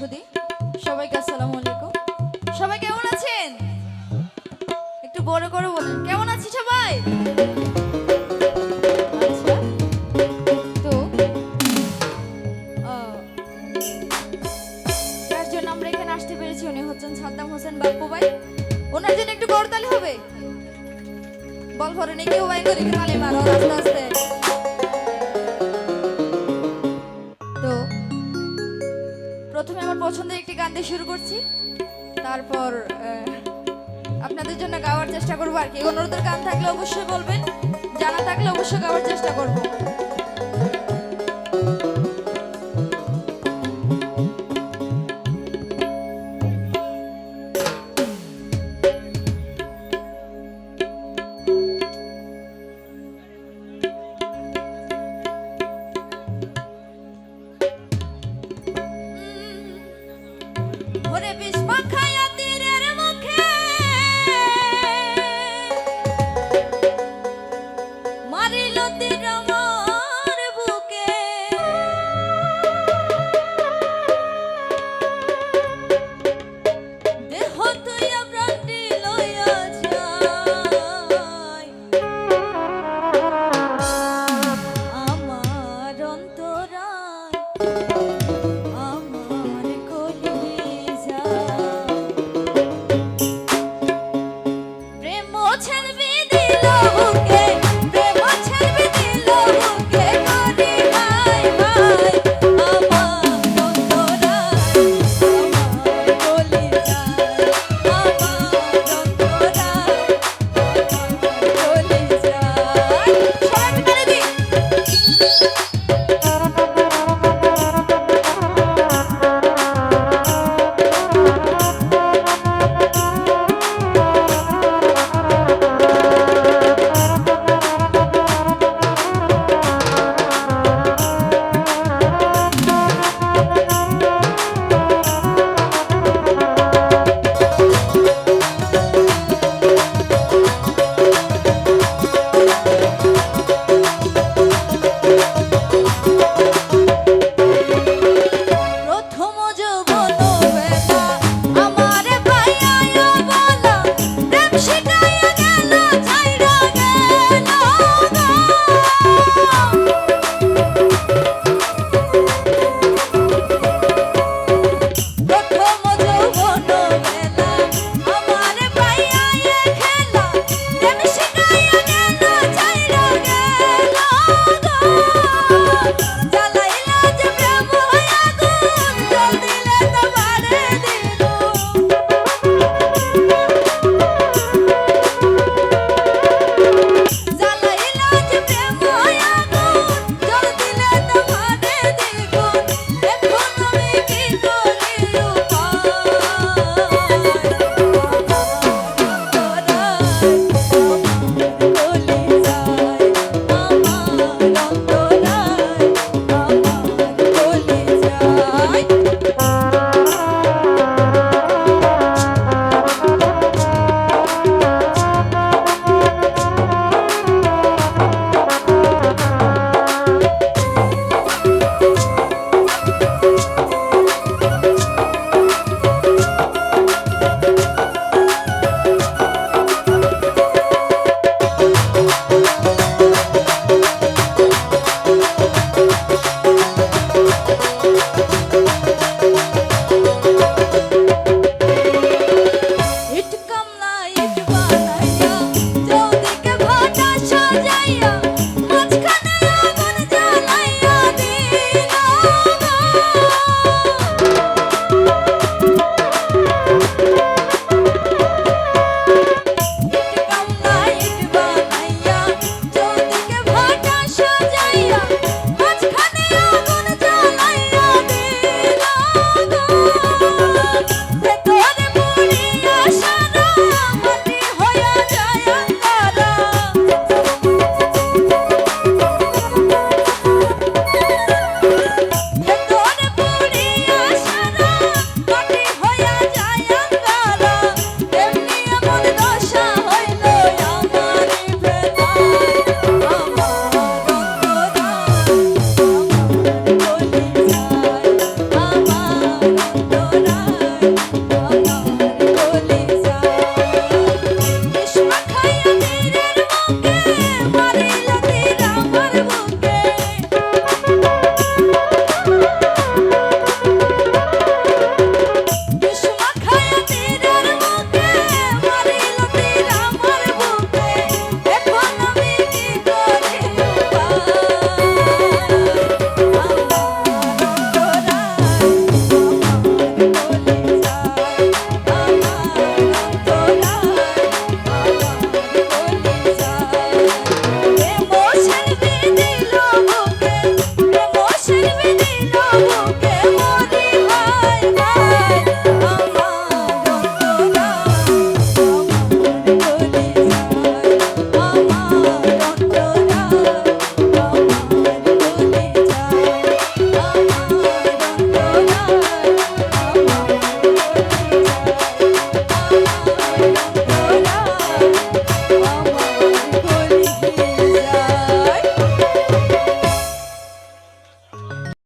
সুদী সবাইকে আসসালামু আলাইকুম। সবাই কেমন আছেন? একটু বড় করে বলেন। কেমন আছি সবাই? আচ্ছা। হোসেন ভাই। ওনার জন্য একটু করতালি হবে? বল ভরে কেউ ভাই করে মারো, আস্তে আস্তে। গান দিয়ে শুরু করছি। তারপর আপনাদের জন্য গাওয়ার চেষ্টা করব আর কি। অনুরোধের গান থাকলে অবশ্যই বলবেন, জানা থাকলে অবশ্যই গাওয়ার চেষ্টা করব। 我得必须。